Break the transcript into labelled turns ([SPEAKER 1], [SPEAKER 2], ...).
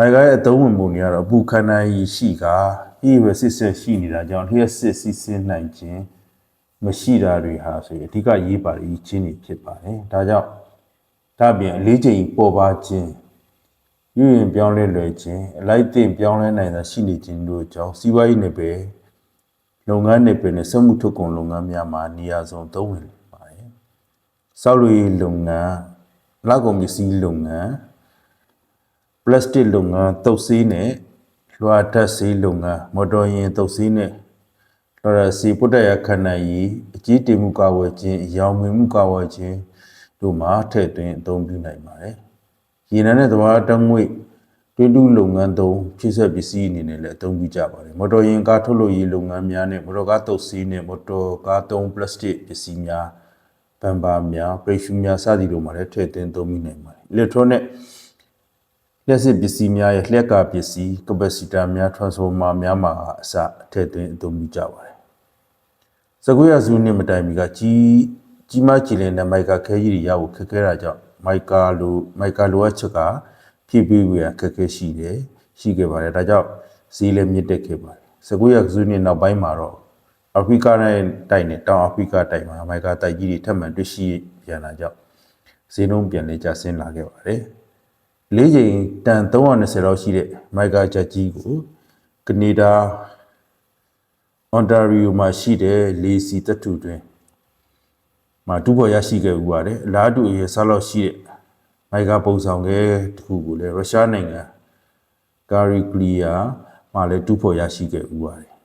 [SPEAKER 1] မိုက်ကရဲ့အသုံးဝင်ပုံတွေကတော့အပူခန္ဓာရည်ရှိကဤရစစ်ဆက်ရှိနေတာကြောင့်လျှက်စစ်စီးဆင်းနိုင်ခြင်းမရှိတာတွေဟာဆိုရင်အဓိကရေးပါတဲ့ချင်းတွေဖြစ်ပါတယ်ဒါကြောင့်ဒါပြင်အလေးချိန်ပေါ်ပါခြင်းရည်ရင်ပြောင်းလဲလွယ်ခြင်းအလိုက်တင်ပြောင်းလဲနိုင်တာရှိနေခြင်းတို့ကြောင့်စီးပွားရေးနယ်ပယ်လုပ်ငန်းနယ်ပယ်နဲ့စက်မှုထုတ်ကုန်လုပ်ငန်းများမှာနေရာစုံသုံးဝင်ပါတယ်စောက်လူရေးလုပ်ငန်းလောက်ကုန်ပစ္စည်းလုပ်ငန်း ပလတ်စတစ်လုပ်ငန်းတုပ်ဆေးနဲ့လွှာဓာတ်ဆေးလုပ်ငန်းမော်တော်ယာဉ်တုပ်ဆေးနဲ့လော်ရစီပုတ္တရာခန္ဓာရည်အကြီးတင်မှုကာဝယ်ခြင်းအယောင်မြင်မှုကာဝယ်ခြင်းတို့မှာထည့်သွင်းအသုံးပြုနိုင်ပါတယ်။ရေနံနဲ့သဘာဝတငွေ့တွင်းတူးလုပ်ငန်းသုံးဖြစ်ဆက်ပစ္စည်းအနေနဲ့လည်းအသုံးပြုကြပါတယ်။မော်တော်ယာဉ်ကားထုတ်လုပ်ရေးလုပ်ငန်းများနဲ့မော်တော်ကားတုပ်ဆေးနဲ့မော်တော်ကားသုံးပလတ်စတစ်ပစ္စည်းများဘန်ပါများပရိရှူများစသည်တို့မှာလည်းထည့်သွင်းသုံးပြုနိုင်ပါတယ်။ electronic လျှက်စစ်ပစ္စည်းများရဲ့လျှက်ကပစ္စည်း capacitor များ transformer များမှာအစအထည့်သွင်းအသုံးပြုကြပါတယ်။စကွေးရစုနှစ်မတိုင်မီကကြီးကြီးမားကြည်လင်တဲ့မိုက်ကာခဲကြီးတွေရဖို့ခက်ခဲတာကြောင့်မိုက်ကာလိုမိုက်ကာလိုအပ်ချက်ကဖြည့်ပြီးဝေရခက်ခဲရှိတယ်ရှိခဲ့ပါတယ်။ဒါကြောင့်ဈေးလည်းမြင့်တက်ခဲ့ပါတယ်။စကွေးရစုနှစ်နောက်ပိုင်းမှာတော့အာဖရိကနဲ့တိုက်နဲ့တောင်အာဖရိကတိုက်မှာမိုက်ကာတိုက်ကြီးတွေထပ်မံတွေ့ရှိပြန်လာကြောင့်ဈေးနှုန်းပြန်လဲကျဆင်းလာခဲ့ပါတယ်။ လေးချိန်တန်320လောက်ရှိတဲ့မိုက်ကချက်ကြီးကိုကနေဒါအွန်တာရီယိုမှာရှိတဲ့လေစီတတူတွင်မှာတူပေါ်ရရှိခဲ့ဥပါတယ်အလားတူအရေးစားလောက်ရှိတဲ့မိုက်ကပုံဆောင်ခဲ့တစ်ခုကိုလည်းရုရှားနိုင်ငံကာရီကလီယာမှာလည်းတူပေါ်ရရှိခဲ့ဥပါတယ်